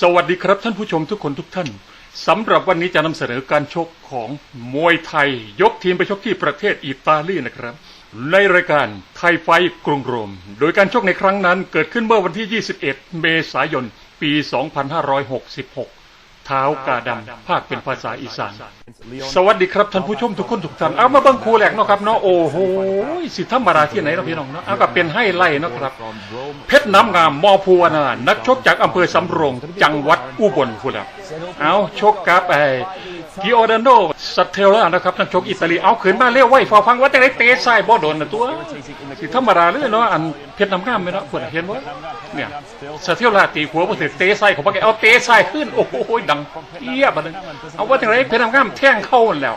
สวัสดีครับท่านผู้ชมทุกคนทุกท่านสำหรับวันนี้จะนำเสนอการชกของมวยไทย ยกทีมไปชกที่ประเทศอิตาลีนะครับ ในรายการไทยไฟกรุงโรม โดยการชกในครั้งนั้นเกิดขึ้นเมื่อวันที่ 21 เมษายน ปี 2566 เท้ากาดำภาคเป็นภาษาอีสาน สวัสดีครับท่านผู้ชมทุกคนทุกท่านเอามาเบิ่งคูแหลกเนาะครับเนาะโอ้โหสิธรรมราที่ไหนเราพี่น้องเนาะเอาก็เป็นให้ไล่เนาะครับ เพชรน้ำงามมอภูวนา นักชกจากอำเภอสำโรง จังหวัดอุบลคุณครับเอาชกกับไอ กิโอดานโดสเทลล่านะครับนักชกอิตาลีเอาขืนมาเรียวไว้ฟอฟังว่าจะได้เตะซ้ายบ่โดนนะตัวสิธรรมดาเลยเนาะอันเพชรน้ำงามไหมเนาะพูดเห็นว่าเนี่ยสเทลล่าตีหัวมาถึงเตะซ้ายของพวกแกเอาเตะซ้ายขึ้นโอ้โหดังเอี้ยบัดนึงเอาว่าจะได้เพชรน้ำงามแท่งเข้ามันแล้ว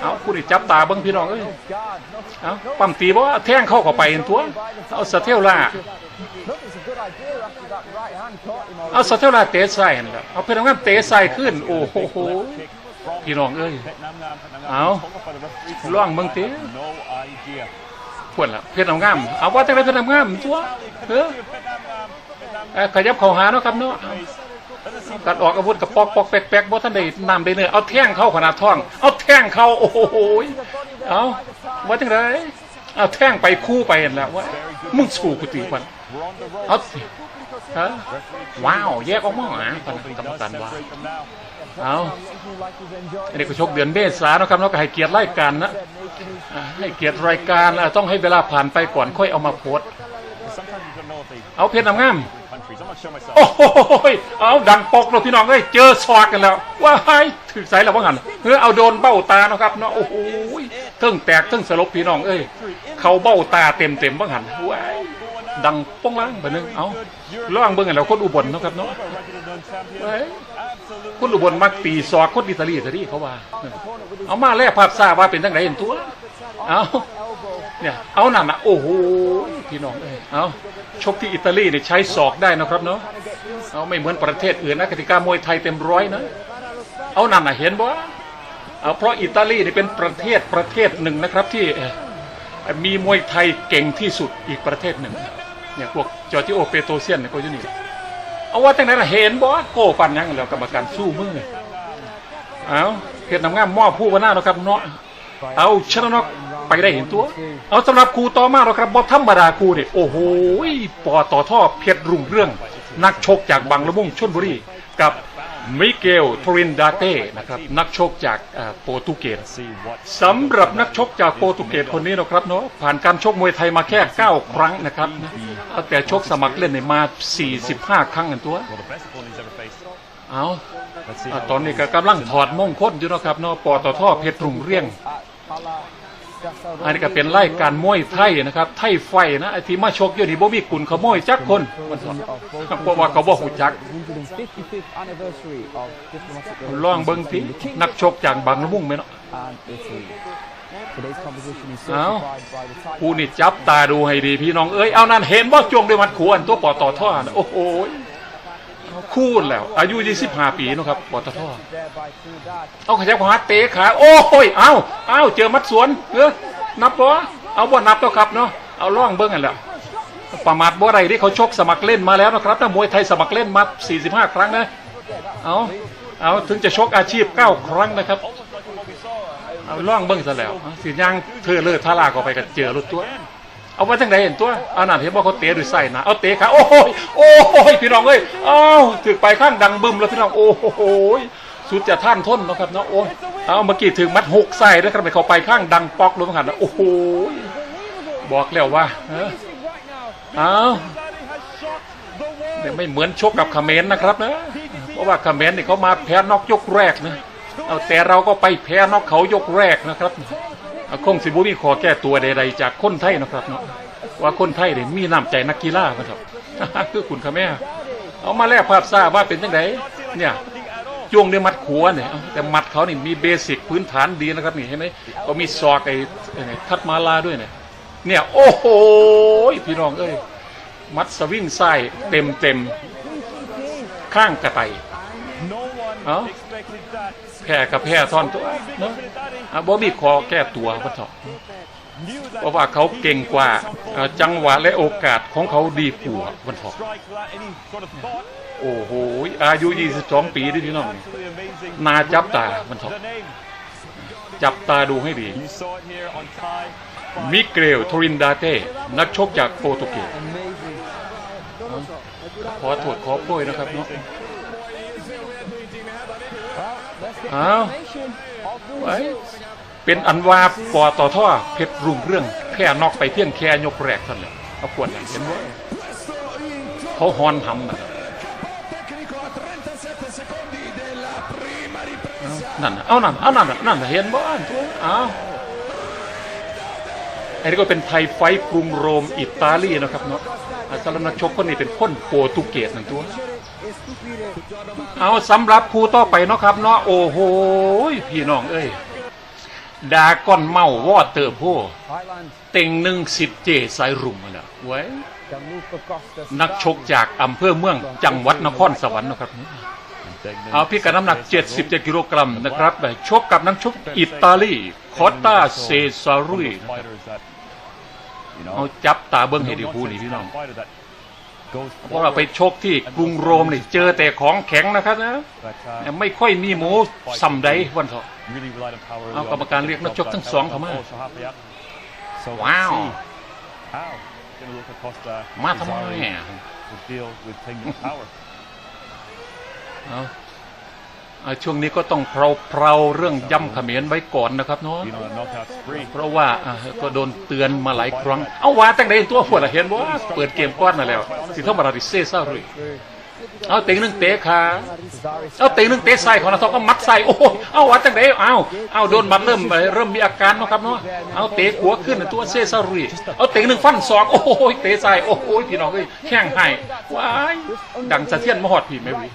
เอาคุณจับตาเบิ้งพี่น้องเอ้ยเอาปั๊มตีบ่ว่าแท่งเข้าเข้าไปเห็นตัวเอาสเทลล่าเอาสเทลล่าเตะใส่นั่นแหละเอาเพชรน้ำงามเตะใส่ขึ้นโอ้โห พี่น้องเอ้ย เอาล่องเบิ่งติพวดละเพชรน้ำงาม เอาว่าแต่เพชรน้ำงามตัวเออเขยับเข้าหาเนาะครับเนาะกัดออกอาวุธกับปอกปอกแปกแปกบ่ท่านได้นำได้เนื้อเอาแท่งเข้าขนาดท้อง เอาแท่งเข้าโอ้โหเอาว่าจังไดเอาแท่งไปคู่ไปเห็นแล้วว่ามึงสู้กูตีควันเอา ว้าวแยกออกมาอะปานนั้นกรรมการว่าเอาอันนี้ก็ชกเดือนเมษาเนาะครับเนาะก็ให้เกียรติรายการนะให้เกียรติรายการต้องให้เวลาผ่านไปก่อนค่อยเอามาโพสเอาเพชรน้ำงามโอ้โหยเอาดังปกเลยพี่น้องเอ้ยเจอสอดกันแล้วว้ายถือสายแล้วว่างันเฮ้อเอาโดนเบ้าตาเนาะครับเนาะโอ้โหยเทิงแตกเทิงสลบพี่น้องเอ้ยเขาเบ้าตาเต็มเต็มว่างันว้าย ดังป้องล้างแบบนึงเอาล่างเบิ่งกันแล้วคนอุบลเนาะครับเนาะเว้ยคนอุบลมักตีซอกคนอิตาลีอิตาลีเขาว่า เอามาแลกภาพทราบว่าเป็นทั้งไหนเห็นตัว เอาเนี่ยเอานั่นนะโอ้โหพี่น้องเอ้ยเอาชกที่อิตาลีเนี่ยใช้ศอกได้นะครับเนาะเอาไม่เหมือนประเทศอื่นนะกติกามวยไทยเต็มร้อยนะ เอานั่นนะเห็นบ่เอาเพราะอิตาลีนี่เป็นประเทศประเทศหนึ่งนะครับที่มีมวยไทยเก่งที่สุดอีกประเทศหนึ่ง เนี่ยพวกจอร์จิโอเปโตเซียนเนี่ยก็อยู่นี่เอาว่าตั้งไหนล่ะเห็นบ่โก้ปันยังแล้วกรรมการสู้มือเอาเพชรน้ำงามมอบผู้ว่าหน้าเนาะครับเนาะเอาชนะนกไปได้เห็นตัว เอาสำหรับครูต่อมาเราครับบอธรรมดาครูเนี่ยโอ้โหปอต่อท่อเพชรรุ่งเรื่อง นักชกจากบางละมุงชนบุรีกับ มิเกลทรินดาเต้นะครับนักชกจากโปรตุเกสสำหรับนักชกจากโปรตุเกสคนนี้นะครับเนาะผ่านการชกมวยไทยมาแค่ 9 ครั้งนะครับตั้งแต่ชกสมัครเล่นในี่ยมา 45 ครั้งกันตัวเอาตอนนี้ก็กำลังถอดมงคลอยู่นะครับเนาะปอตทเพชรรุ่งเรื่อง อันนี้ก็เป็นไล่การมวยไทยนะครับ ไทยไฟนะไอ้ที่มาชกอยู่นี่บ่มีกุนขโมยจักคนมันสอนเพราะว่าเขาบ่หูจักลองเบิ่งตินักชกจากบางละมุงไหมเนาะเอาผู้นี่จับตาดูให้ดีพี่น้องเอ้ยเอานั่นเห็นว่าจวงด้วยมัดขวนตัวปอต่อท่อนะโอ้โห คูณแล้ว อายุ25ปีนะครับปอตท่อเอาขยับขวาเตะขาโอ้ยเอาเอาเจอมัดสวนเออนับบ่เอาบ่นับแล้วครับเนาะเอาล่องเบิ้งกันแหล้วประมาทบ่ไรที่เขาชกสมัครเล่นมาแล้วนะครับถ้ามวยไทยสมัครเล่นมา 45 ครั้งนะเอาเอาถึงจะชกอาชีพ 9 ครั้งนะครับเอาล่องเบิ้งซะแล้วสิย่างเธอเลิศทาลาก็ไปกับเจอรถตัว เอาไว้ทั้งไหนเห็นตัวเอานั่นเห็นว่าเขาเตะด้วยไส้นะเอาเตะขาโอ้ยโอ้ยพี่น้องเอ้ยเอาถึกไปข้างดังบึมแล้วพี่น้องโอ้โหสุดจะท่านทนนะครับนะโอ้ยเอาเมื่อกี้ถึงมัดหกไส้แล้วครับไปเขาไปข้างดังปอกลงหันนะโอ้โหบอกแล้วว่าเอาเนี่ยไม่เหมือนชกกับเมรนะครับนะเพราะว่าเขมรนี่ยเขามาแพ้นอกยกแรกนะเอาแต่เราก็ไปแพ้นอกเขายกแรกนะครับ คงสิบุมีขอแก้ตัวใดๆจากคนไทยนะครับเนาะว่าคนไทยเนี่ยมีน้ำใจนักกีฬาครับคือคุณค่ะแม่เอามาแลกภาพทราบว่าเป็นยังไงเนี่ยจ้วงด้วยมัดขัวเนี่ยแต่มัดเขานี่มีเบสิกพื้นฐานดีนะครับนี่เห็นไหมก็มีซอกไอ้ไอ้คัดมาลาด้วยเนี่ยเนี่ยโอ้โหพี่น้องเอ้ยมัดสวิงไส้เต็มเต็มข้างกระไต เอาแพ้กับแพ้ทอนตัวเนาะอะบ่มีคอแก้ตัวพะเถาะเพราะว่าเขาเก่งกว่าจังหวะและโอกาสของเขาดีกว่าวันเถาะโอ้โหอายุ 22 ปีด้วยพี่น้องนาจับตามันเถอะจับตาดูให้ดี มิเกลทรินดาเต้ นักชกจากโปรตุเกสขอโทษขอโพยนะครับเนาะ อ้าวไว้เป็นอันว่าปอต่อท่อเพชรรุ่งเรื่องแค่นอกไปเพียงแค่ยกแรกเท่านั้นแหละเอาปวดอย่างเห็นว่าเขาฮอนทำนะนั่นเอานั่นเอานั่นนั่นเห็นบ่อันตัวเอาไอ้นี่ก็เป็นไทยไฟกรุงโรมอิตาลีนะครับเนาะอาสำหรับนักชกคนนี้เป็นคนโปรตุเกสนั่นตัว เอาสำหรับครูต่อไปเนาะครับเนาะโอ้โหพี่น้องเอ้ยดาก้อนเมาวอเตอร์โพเต็งหนึ่งสิทธิ์เจสายรุ่มมาแล้วไว้นักชกจากอำเภอเมืองจังหวัดนครสวรรค์นะครับ เอาพิกัดน้ำหนัก 77 กิโลกรัมนะครับไปชกกับนักชกอิตาลีคอตตาเซซารุยเอาจับตาเบิ้งให้ดีคูนี่พี่น้อง เพราะว่าไปชกที่กรุงโรมนี่เจอแต่ของแข็งนะครับนะไม่ค่อยมีหมูสัมใดวันเถอะเอากรรมการเรียกนักชกทั้งสองเข้ามาว้าวมาทำไมอะเอาเอา ช่วงนี้ก็ต้องเพราเพราๆเรื่องย่ำเขมรไว้ก่อนนะครับเนาะเพราะว่าอะก็โดนเตือนมาหลายครั้ง เอาว่าตั้งแต่ตัวพวดละเห็นว่าเปิดเกมก้อนมาแล้วสิเท่ามาราดิเซ่ซารุย เอาเต็งหนึ่งเตะขาเอาเต็งหนึ่งเตะใส่ของนาทองก็มัดใส่โอ้ยเอาว่าตั้งแต่เอาเอาโดนมัดเริ่มเริ่มมีอาการเนาะครับเนาะเอาเตะหัวขึ้นตัวเซซารุยเอาเต็งหนึ่งฟันศอกโอ้ยเตะใส่โอ้ยพี่น้องเอ้ยแข้งให้ว้ายดังสะเทียนมหอดพี่ไม่วิ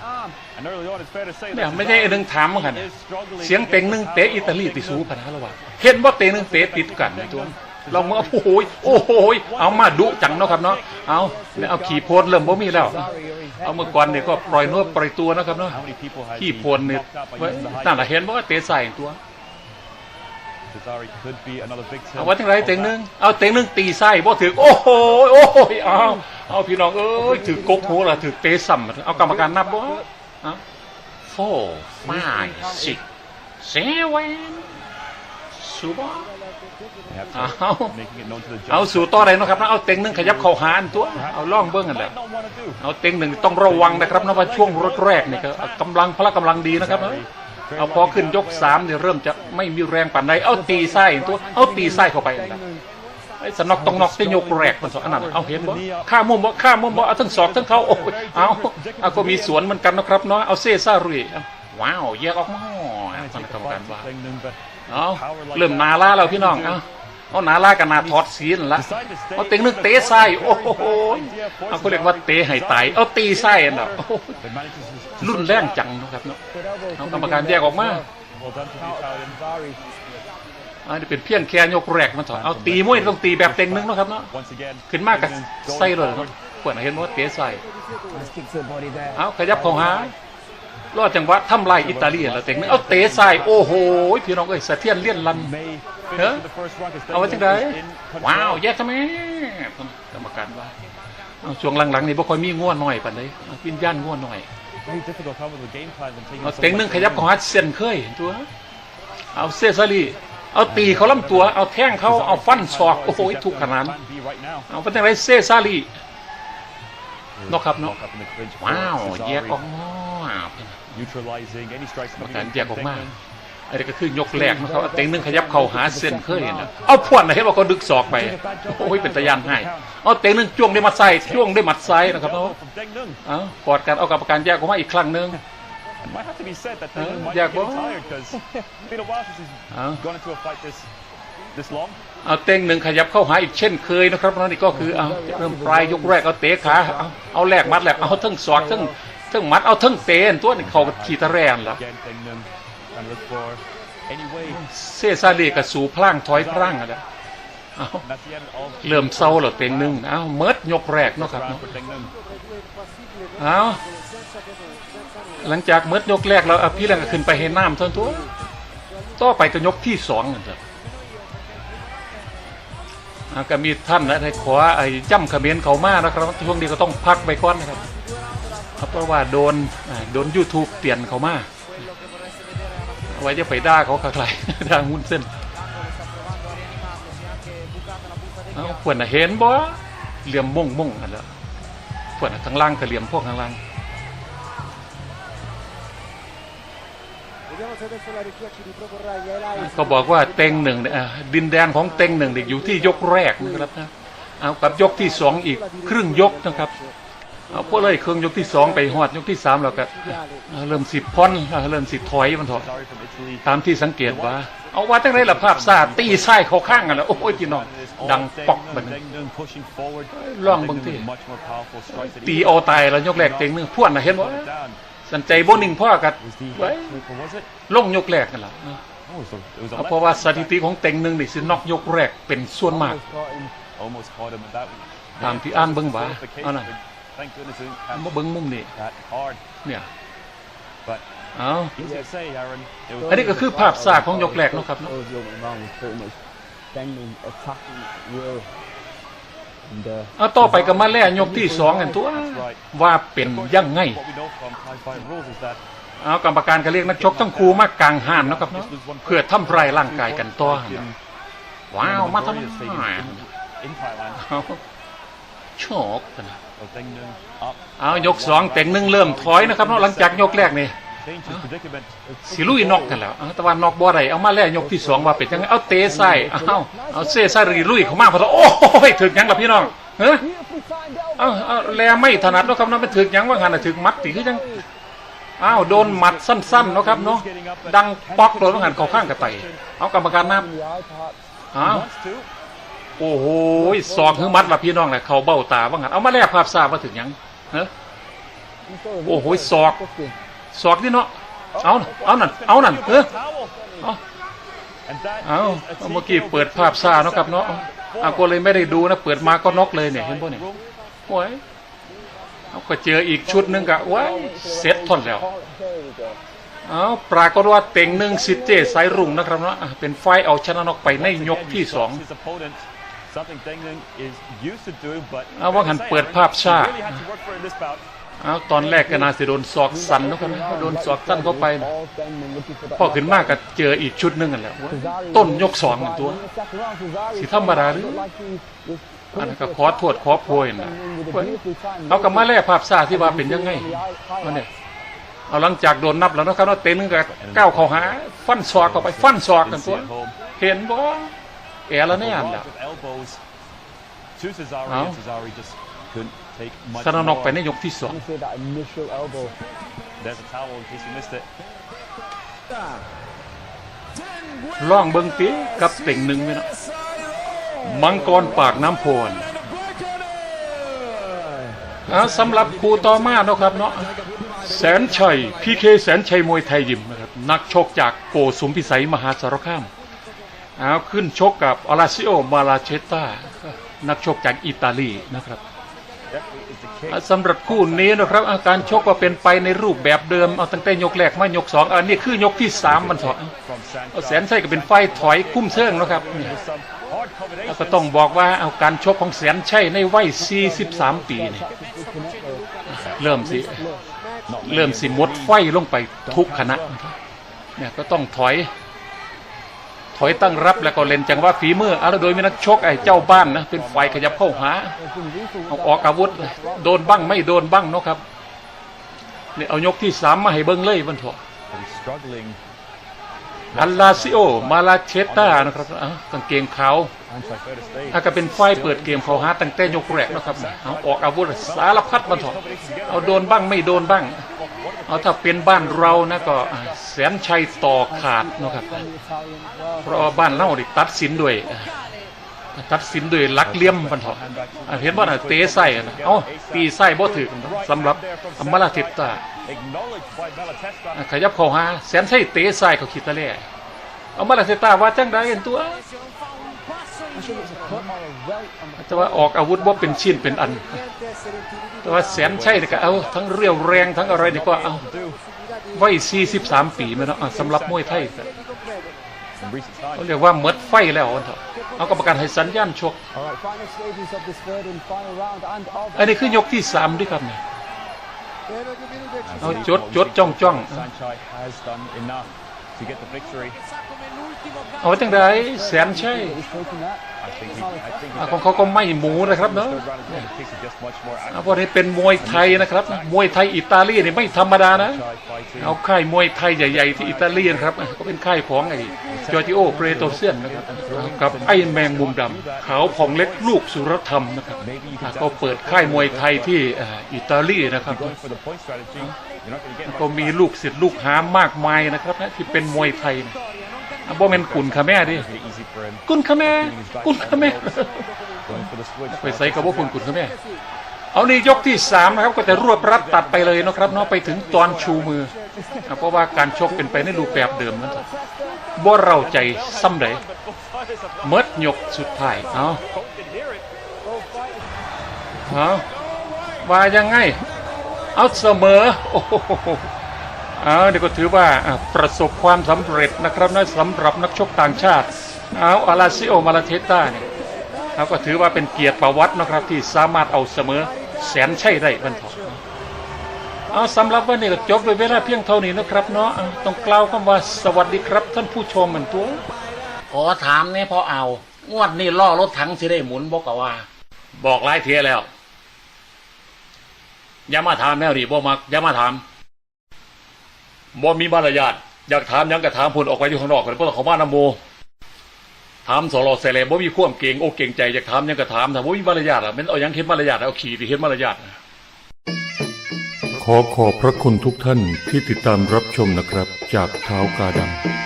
เนี่ยไม่ใช่ไอ้หนึ่งถามมั้งกันเสียงเต็งหนึ่งเตะอิตาลีติสูพนะละว่าเห็นว่าเตะหนึ่งเตะติดกันในตัว เราเมื่อโอ้โหยโอ้โหยเอามาดุจังเนาะครับเนาะเอาเนี่ยเอาขี่โพนเริ่มบ่มีแล้ว เอาเมื่อก่อนเนี่ยก็ปล่อยนวดปล่อยตัวนะครับเนาะขี่โพนเนี่ยเว้ยนั่นแหละเห็นว่าเตะใส่ตัวเอาว่าทั้งไรเต็งหนึงเอาเต็งหนึงตีไส้บ่ถือโอ้โหโอ้โหเอาเอาพี่น้องเอ้ยถือกกหัวละถือเตะซ้ำเอากรรมการนับบ่เอา four five six seven สูบ เอาเอาสู่ต่อได้เนาะครับนะเอาเต็งหนึงขยับเข่าหาอันตัวเอาล่องเบิ้งกันแหละเอาเต็งหนึ่งต้องระวังนะครับนะว่าช่วงรถแรกนี่ก็กำลังพละกำลังดีนะครับนะเอาพอขึ้นยกสามเนี่ยเริ่มจะไม่มีแรงปั่นใดเอาตีไส้ตัวเอาตีไส้เข้าไปนะไอ้สนอกต้องนอกที่ยกแรกมันสองอันนั้นเอาเห็นบ่ข้ามุมบ่ข้ามุมบ่เอาทั้งศอกทั้งเขาโอ้ยเอาเอาก็มีสวนเหมือนกันนะครับเนาะเอาเซ่ซ่ารุยเอาว้าวแยกออกมาท่านกรรมการว่าเอาเริ่มนาล่าแล้วพี่น้องเอา เอาหนาล่ากับนาถอดสีนละเอาเต็งนึกเตะไส้โอ้โหเอาเรียกว่าเตะให้ตายเอาตีไส้น่ะรุ่นแรงจังนะครับเนาะเอากรรมการแยกออกมาอันนี้เป็นเพี้ยนแค่ยกแรกมันถอดเอาตีมวยต้องตีแบบเต็งนึงเนาะครับเนาะขึ้นมากกับไส้เลยเนาะขวดเห็นว่าเตะไส้เอาขยับข้าหา รอดจังหวะทำลายอิตาลีแล้วเต็งนึงเอาเตะไส้โอ้โหพี่น้องเอ้ยสะเทียนเลี่ยนลันเฮ้ยเอาไว้จังไดว้าวแยกทำไมกรรมการว่าเอาช่วงหลังๆนี่บ่ค่อยมีง่วนหน่อยปานใดเอาวิญญาณง่วนหน่อยเอาเต็งหนึงขยับของฮัดเส้นเคยตัวเอาเซซารีเอาตีเขาลำตัว เอาแท่งเขาเอาฟันศอก โอ้โหทุกขนาดเอาเป็นจังไรเซซารีนกครับเนาะว้าวแยกออกมา การแยกออกมาอันนี้ก็คือยกแรกนะครับเอาเต็งหนึงขยับเข่าหาเส้นเคยนะเอาพวนนะเห็นว่าเขาดึกศอกไปโอ้ยเป็นตะยานให้เอาเต็งหนึงจ้วงด้วยมัดไส้จ้วงด้วยมัดซ้ายนะครับเนาะเอากอดกันเอากรรมการแยกออกมาอีกครั้งหนึ่งอยากบ่เอาเอาเต็งหนึ่งขยับเข้าหาอีกเช่นเคยนะครับนั่นนี่ก็คือเอาเริ่มปลายยกแรกเอาเตะขาเอาเอาแรกมัดแหลกเอาทั้งศอกทั้ง ทั้งมัดเอาทั้งเตนตัวนี่เขาขีตะแรนละเซซาเลีกับสูพล่างถอยพล่างอะไรเอาเริ่มเศร้าแล้วเต็งหนึ่งเอาเมิดยกแรกเนาะครับเนาะเอาหลังจากเมิดยกแรกแล้วเอาพี่แรงก็ขึ้นไปให้น้ำทั้งตัวต่อไปก็ยกที่สองนั่นเถอะก็มีท่านนะในขอไอ้ย่ำขมรเขามานะครับช่วงนี้ก็ต้องพักไปก่อนนะครับ เพราะว่าโดนโดน YouTube เปลี่ยนเขามาไว้จะไปด่าเขาใครด่ามุนเส้นเอาขวดน่ะเห็นบ่เหลี่ยมม่งม่งอันละขวดน่ะข้างล่างกับเหลี่ยมพวกข้างล่างเขาบอกว่าเต็งหนึ่งดินแดนของเต็งหนึ่งเนี่ยอยู่ที่ยกแรกนะครับนะเอากับยกที่สองอีกครึ่งยกนะครับ เอาพวกเลยเครื่องยกที่สองไปหอดยกที่สามแล้วก็เริ่มสิบพอนเริ่มสิบถอยมันถอะ Sorry from Italy. ตามที่สังเกตว่า เอาว่าตั้งแต่ละภาพซาตีไส้เขาข้างกันแล้วโอ้ยพี่น้องดังปอกบัดน Dingdong pushing forward. ลองบิ่งติ Dingdong much more powerful strikes that he ตีเอาตายแล้วยกแรกเต็งหนึงพวดนะเห็นบ่ put it down. สันใจโบนิ่งพ่อกัด Was the ไว้ or was it? ลงยกแรกกันละเพราะว่าสถิติของเต็งหนึ่งนี่สินอกยกแรกเป็นส่วนมากตามที่อ่านเบิ่งว่าเอานะ Thank goodness he didn't มา catch เบิ่งมุมนี่ that hard. เนี่ย But เอา easy to say, Aaron. It was อันนี้ก็คือภาพซากของยกแรกเนาะครับเนาะ Those looking wrong was pretty much Dengman attacking Will. And, uh, เอาต่อไปก็มาแล่ยกที่สองกันตัว ว่าเป็นยังไง What we know from Thai fight rules is that เอากรรมการก็เรียกนักชกทั้งครูมากลางห้านเนาะครับเนาะเพื่อทำลายร่างกายกันต่อหั่นน่ะว้าว มาทำไม in Thailand. เอาโชคกันนะ So Dingdong up, เอายกสองแต่งหนึ่งเริ่มถอยนะครับเนาะหลังจากยกแรกนี่ changed his predicament. สิลุยนอกกันแล้วเอาแต่ว่านอกบ่ได้เอามาแล่ยกที่สองว่าเป็นยังไงเอาเตะใส่เอาเอาเซ่ใส่รีลุยเข้ามาพอแล้วโอ้ยถึกยังล่ะพี่น้องเฮ้ย beautifully timed elbow. เอาเอาแลไม่ถนัดเนาะครับเนาะมันถึกยังว่าหันน่ะถึกมัดติคือจังอ้าวโดนหมัดสั้นๆเนาะครับเนาะดังป๊อกโดนว่าหันเข้าข้างกระไตเอากรรมการนับ In the eye part. อ้าว Wants to. โอ้โหสอกคือมัดละพี่น้องแหละเขาเบ้าตาว่าหันเอามาแลภาพทราบว่าถึงยังเฮ้ยโอ้โห replay. ศอก Fifty. สอกที่เนาะเอาเอานั่นเอานั่นเออเอาเอาเมื่อกี้เปิดภาพซาเนาะครับเนาะอาก็เลยไม่ได้ดูนะเปิดมาก็น็อกเลยเนี่ยเห็นป่ะเนี่ยโอ้ยเอาก็เจออีกชุดนึงกะว้ายเสร็จทนแล้วเอาปรากฏว่าเต็งหนึ่งสิเจสายรุ่งนะครับเนาะเป็นไฟล์เอาชนะน็อกไปในยกที่สอง His opponent, something Dingdong is used to doing, but เอาว่าหันเปิดภาพช้า he really had to work for it in this bout. เอาตอนแรกก็น่าจะโดนศอกสันเนาะครับโดนศอกสั้นเข้าไปนะ All Dengman looking for that พอขึ้นมากก็เจออีกชุดหนึงกันแหละโอ้ยต้นยกสองกันตัว In the second round, Cesaro สิธรรมดาหรือ looked like he was อันนั้น coming ก็ for ขอ attack. โทษขอโพยนะ With a เว้ย beautifully timed เอากลับมาแล่ภาพซาที่ว่าเป็นยังไง on the eye- เอาเนี่ย highlights. เอาหลังจากโดนนับแล้วนะครับเนาะเต็งหนึงก็ก้าวเข้าหา ฟันศอกเข้าไปฟันศอกกัน Didn't ตั see ว at home. เห็นบ่ แอแล้วเนี่ยอัน A ละ lot of elbows to Cesaro, Oh. and Cesaro just couldn't take much ชนะน็อกไป more. ในยกที่สอง Let me say that initial elbow. There's a towel in case you missed it. ล่องเบิงตีกับเต็งหนึ่งไหมเนาะมังกรปากน้ำโพนอ่าสำหรับครูต่อมาเนาะครับเนาะแสนชัยพีเคแสนชัยมวยไทยยิมนะครับนักชกจากโกสุมพิสัยมหาสารคาม เอาขึ้นชกกับอลาซิโอมาลาเชตานักชกจากอิตาลีนะครับ Definitely is the case. อ่าสำหรับคู่นี้นะครับ อาการชกก็เป็นไปในรูปแบบเดิมเอาตั้งแต่ยกแรกมายกสองอันนี้คือยกที่สามมันสอง From เอาแส Sankar. นชัยก็เป็นไฟถอยคุ้มเชิงนะครับเนี่ย With some hard แล้ว combinations. ก็ต้องบอกว่าเอาการชกของแสนชัยในวัย 43 ปีนี่เริ่มสิเริ่มสิหมดไฟลงไปทุกคณะนะครับเนี่ยก็ต้องถอย ถอยตั้งรับแล้วก็เล่นจังว่าฝีมือเอาแล้วโดยมีนักชกไอ้เจ้าบ้านนะเป็นไฟขยับเข้าหาเอาออกอาวุธ โดนบ้างไม่โดนบ้างเนาะครับเนี่ยเอายกที่สามมาให้เบิ้งเลยมันเถอะอัลลาซิโอ มาลาเชตานะครับกางเกงขาถ้าก็เป็นไฟเปิดเกมเขาหาตั้งแต่ยกแรกนะครับ เอาออกอาวุธสารพัดมันเถอะเอาโดนบ้างไม่โดนบ้าง เอาถ้าเป็นบ้านเรานะก็แสนชัยต่อขาดนะครับ เพราะบ้านเราดิตัดสินด้วยตัดสินด้วยลักเลี่ยมมันเถอะเห็นว่าน่ะเตะไส้อะนะเอ้าตีไส้บ่ถึงสำหรับอมราเทตตาขยับเข้าหาแสนใช่เตะซ้เขาคิดตะแล่เอามาลาเซตาว่าจังไดเห็นตัว แต่ว่าออกอาวุธว่าเป็นชิ้นเป็นอัน แต่ว่าแสนใช่นี่ก็เอาทั้งเรียวแรงทั้งอะไรนี่ก็เอาไว้43 ปีม่นเนาะอะสำหรับมวยไทยเขาเรียกว่าหมดไฟแล้วเอาเถอะเอากรรมการให้สัญญาณชก อันนี้คือยกที่3ด้วยครับเนี่ยเอาจดจดจ้องจ้อง to get the victory. เอาถึงไดแสนใช่ I think he, I think he อะของเขาก็ไม่หมูนะครับเนาะ third round as well. The kicks are just much more อา accurate. พอนี้เป็นมวยไทยนะครับ มวยไทยอิตาลีนี่ไม่ธรรมดานะ Sanchez fighting. เอาค่ายมวยไทยใหญ่ๆที่อิตาลีนะครับก็เป็นค่ายของไอ้จอร์จิโอเปรโตเซียนนะครับกับไอ้แมงมุมดำขาวผ่องเล็กลูกสุรธรรมนะครับอะก็เปิดค่ายมวยไทยที่อ่าอิตาลีนะครับ Going for the point strategy. You're not going to get ก็มีลูกศิษย์ลูกหามากมายนะครับนะที่เป็นมวยไทยนะอะบ่แม่นกุนขะแม่ดิ very easy for him. กุนขะแม่กุนขะแม่ Going for the switch. ไปใส่กับว่าคุณกุนขะแม่เอานี่ยกที่สามนะครับก็จะรวบรัดตัดไปเลยนะครับเนาะไปถึงตอนชูมืออะเพราะว่าการชกเป็นไปในรูปแบบเดิมนั่นแหละบ่เราใจซ้ำใดเมิดยกสุดท้ายเอาเอาว่ายังไง เอาเสมอโอ้โหเอาเดี๋ยวก็ถือว่าอะประสบความสำเร็จนะครับนะสำหรับนักชกต่างชาติเอาอาราซิโอมาลาเทต้าเนี่ยเขาก็ถือว่าเป็นเกียรติประวัตินะครับที่สามารถเอาเสมอแสนใช่ได้บรรทอเอาสำหรับวันนี้ก็จบด้วยเวลาเพียงเท่านี้นะครับเนาะอะต้องกล่าวคำว่าสวัสดีครับท่านผู้ชมเหมือนตัวขอถามเนี่ยพอเอางวดนี้ล่อรถถังสิได้หมุนบอกกว่า บอกหลายเทียแล้ว อย่ามาถามแนวนี้บ่มักอย่ามาถามบ่มีมารยาทอยากถามยังก็ถามพุ่นออกไปอยู่ข้างนอกก่อนบ่ต้องเข้ามานำโมถามสโลเซเลบ่มีควมเก่งโอเก่งใจอยากถามยังก็ถามถ้าบ่มีมารยาทอะมันเอายังเห็นมารยาทเอาขี่ที่เห็นมารยาทอะขอขอบพระคุณทุกท่านที่ติดตามรับชมนะครับ จากเท้ากาดำ